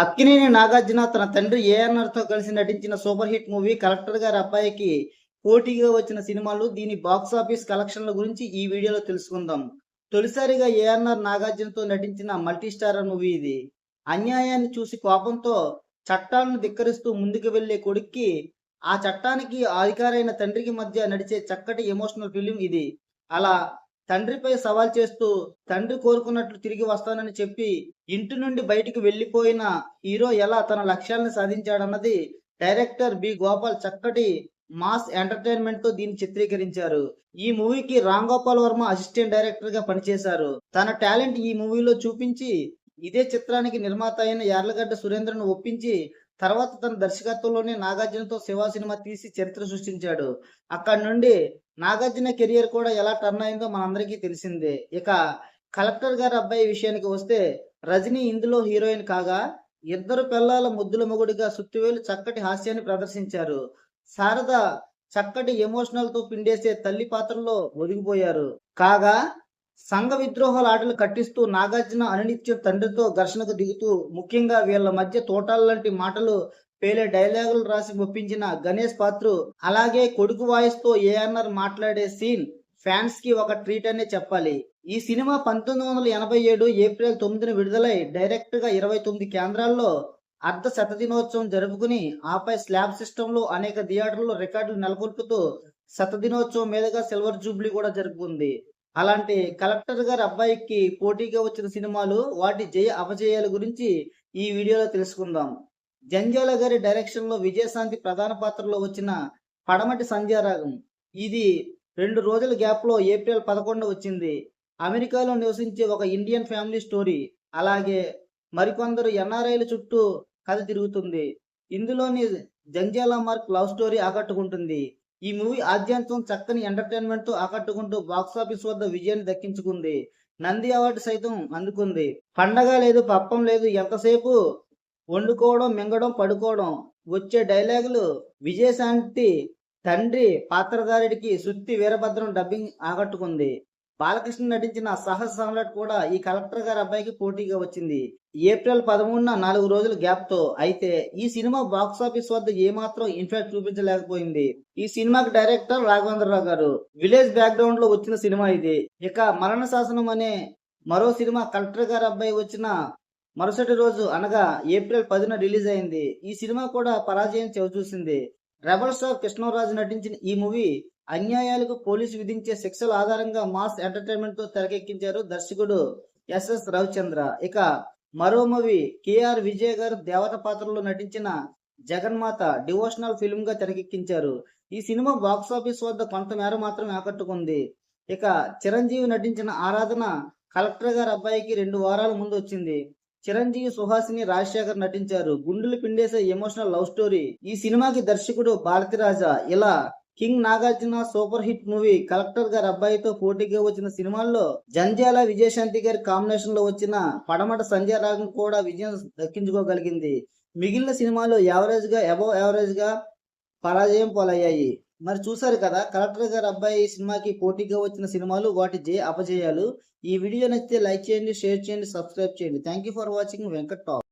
అక్కినేని నాగార్జున తన తండ్రి ఏఎన్ఆర్తో కలిసి నటించిన సూపర్ హిట్ మూవీ కలెక్టర్ గారి అబ్బాయికి పోటీగా వచ్చిన సినిమాలు దీని బాక్స్ ఆఫీస్ కలెక్షన్ల గురించి ఈ వీడియోలో తెలుసుకుందాం. తొలిసారిగా ఏఎన్ఆర్ నాగార్జునతో నటించిన మల్టీ స్టారర్ మూవీ ఇది. అన్యాయాన్ని చూసి కోపంతో చట్టాలను ధిక్కరిస్తూ ముందుకు వెళ్ళే కొడుక్కి ఆ చట్టానికి అధికారైన తండ్రికి మధ్య నడిచే చక్కటి ఎమోషనల్ ఫిలిం ఇది. అలా తండ్రిపై సవాల్ చేస్తూ తండ్రి కోరుకున్నట్లు తిరిగి వస్తానని చెప్పి ఇంటి నుండి బయటికి వెళ్ళిపోయిన హీరో ఎలా తన లక్ష్యాలను సాధించాడన్నది డైరెక్టర్ బి. గోపాల్ చక్కటి మాస్ ఎంటర్టైన్మెంట్తో దీన్ని చిత్రీకరించారు. ఈ మూవీకి రామ్ గోపాల్ వర్మ అసిస్టెంట్ డైరెక్టర్గా పనిచేశారు. తన టాలెంట్ ఈ మూవీలో చూపించి ఇదే చిత్రానికి నిర్మాత అయిన యార్లగడ్డ సురేంద్రను ఒప్పించి తర్వాత తన దర్శకత్వంలోనే నాగార్జునతో శివ సినిమా తీసి చరిత్ర సృష్టించాడు. అక్కడి నుండి నాగార్జున కెరియర్ కూడా ఎలా టర్న్ అయిందో మనందరికీ తెలిసిందే. ఇక కలెక్టర్ గారి అబ్బాయి విషయానికి వస్తే రజనీ ఇందులో హీరోయిన్ కాగా ఇద్దరు పిల్లల ముద్దుల మొగుడిగా సుత్తివేలు చక్కటి హాస్యాన్ని ప్రదర్శించారు. శారద చక్కటి ఎమోషనల్తో పిండేసే తల్లి పాత్రలో ఒదిగిపోయారు. కాగా సంఘ విద్రోహలాటలు కట్టిస్తూ నాగార్జున అనునిత్యం తండ్రితో ఘర్షణకు దిగుతూ ముఖ్యంగా వీళ్ళ మధ్య తోటాల లాంటి మాటలు పేలే డైలాగులు రాసి ఒప్పించిన గణేష్ పాత్ర అలాగే కొడుకు వాయిస్తో ఏఎన్ఆర్ మాట్లాడే సీన్ ఫ్యాన్స్కి ఒక ట్రీట్ అనే చెప్పాలి. ఈ సినిమా పంతొమ్మిది వందల ఎనభై ఏడు ఏప్రిల్ తొమ్మిదిన విడుదలై డైరెక్ట్గా ఇరవై తొమ్మిది కేంద్రాల్లో అర్ధ శతదినోత్సవం జరుపుకుని ఆపై స్లాబ్ సిస్టమ్లో అనేక థియేటర్లు రికార్డులు నెలకొల్పుతూ శతదినోత్సవం మీదుగా సిల్వర్ జూబ్లీ కూడా జరుపుకుంది. అలాంటి కలెక్టర్ గారి అబ్బాయికి పోటీగా వచ్చిన సినిమాలు వాటి జయ అపజయాల గురించి ఈ వీడియోలో తెలుసుకుందాం. జంజాల గారి డైరెక్షన్లో విజయశాంతి ప్రధాన పాత్రలో వచ్చిన పడమటి సంధ్యారాగం ఇది రెండు రోజుల గ్యాప్లో ఏప్రిల్ పదకొండు వచ్చింది. అమెరికాలో నివసించే ఒక ఇండియన్ ఫ్యామిలీ స్టోరీ. అలాగే మరికొందరు ఎన్ఆర్ఐల చుట్టూ కథ తిరుగుతుంది. ఇందులోని జంజాల మార్క్ లవ్ స్టోరీ ఆకట్టుకుంటుంది. ఈ మూవీ ఆద్యంతం చక్కని ఎంటర్టైన్మెంట్తో ఆకట్టుకుంటూ బాక్సాఫీస్ వద్ద విజయాన్ని దక్కించుకుంది. నంది అవార్డు సైతం అందుకుంది. పండగ లేదు పప్పం లేదు ఎంతసేపు వండుకోవడం మింగడం పడుకోవడం వచ్చే డైలాగులు విజయశాంతి తండ్రి పాత్రధారుడికి సుత్తి వీరభద్రం డబ్బింగ్ ఆకట్టుకుంది. బాలకృష్ణ నటించిన సహజ సామ్రాట్ కూడా ఈ కలెక్టర్ గారి అబ్బాయికి పోటీగా వచ్చింది. ఏప్రిల్ పదమూడున నాలుగు రోజుల గ్యాప్తో అయితే ఈ సినిమా బాక్స్ ఆఫీస్ వద్ద ఏమాత్రం ఇంపాక్ట్ చూపించలేకపోయింది. ఈ సినిమాకి డైరెక్టర్ రాఘవేంద్రరావు గారు. విలేజ్ బ్యాక్గ్రౌండ్లో వచ్చిన సినిమా ఇది. ఇక మరణ శాసనం అనే మరో సినిమా కలెక్టర్ గారి అబ్బాయి వచ్చిన మరుసటి రోజు అనగా ఏప్రిల్ పదిన రిలీజ్ అయింది. ఈ సినిమా కూడా పరాజయం చవిచూసింది. రెబల్ స్టార్ కృష్ణరాజు నటించిన ఈ మూవీ అన్యాయాలకు పోలీసు విధించే శిక్షల ఆధారంగా మాస్ ఎంటర్టైన్మెంట్తో తెరకెక్కించారు దర్శకుడు ఎస్ఎస్ రవిచంద్ర. ఇక మరో మూవీ కేఆర్ విజయ్ గారు దేవత పాత్రలో నటించిన జగన్మాత డివోషనల్ ఫిల్మ్గా తెరకెక్కించారు. ఈ సినిమా బాక్స్ ఆఫీస్ వద్ద కొంతమేర మాత్రమే ఆకట్టుకుంది. ఇక చిరంజీవి నటించిన ఆరాధన కలెక్టర్ గారి అబ్బాయికి రెండు వారాల ముందు వచ్చింది. చిరంజీవి సుహాసిని రాజశేఖర్ నటించారు. గుండెలు పిండేసే ఎమోషనల్ లవ్ స్టోరీ. ఈ సినిమాకి దర్శకుడు భారతిరాజా. ఇలా king Nagarjuna super hit movie collector గారి అబ్బాయితో పోటీగా వచ్చిన సినిమాల్లో జంజాల విజయశాంతి గారి కాంబినేషన్లో వచ్చిన పడమట సంజయ్ రాగం కూడా విజయం దక్కించుకోగలిగింది. మిగిలిన సినిమాలు యావరేజ్గా అబవ్ యావరేజ్గా పరాజయం పాలయ్యాయి. మరి చూసారు కదా కలెక్టర్ గారి అబ్బాయి ఈ సినిమాకి పోటీగా వచ్చిన సినిమాలు వాటి జయ అపజయాలు. ఈ వీడియో నచ్చితే లైక్ చేయండి షేర్ చేయండి సబ్స్క్రైబ్ చేయండి. Thank you for watching Venkat top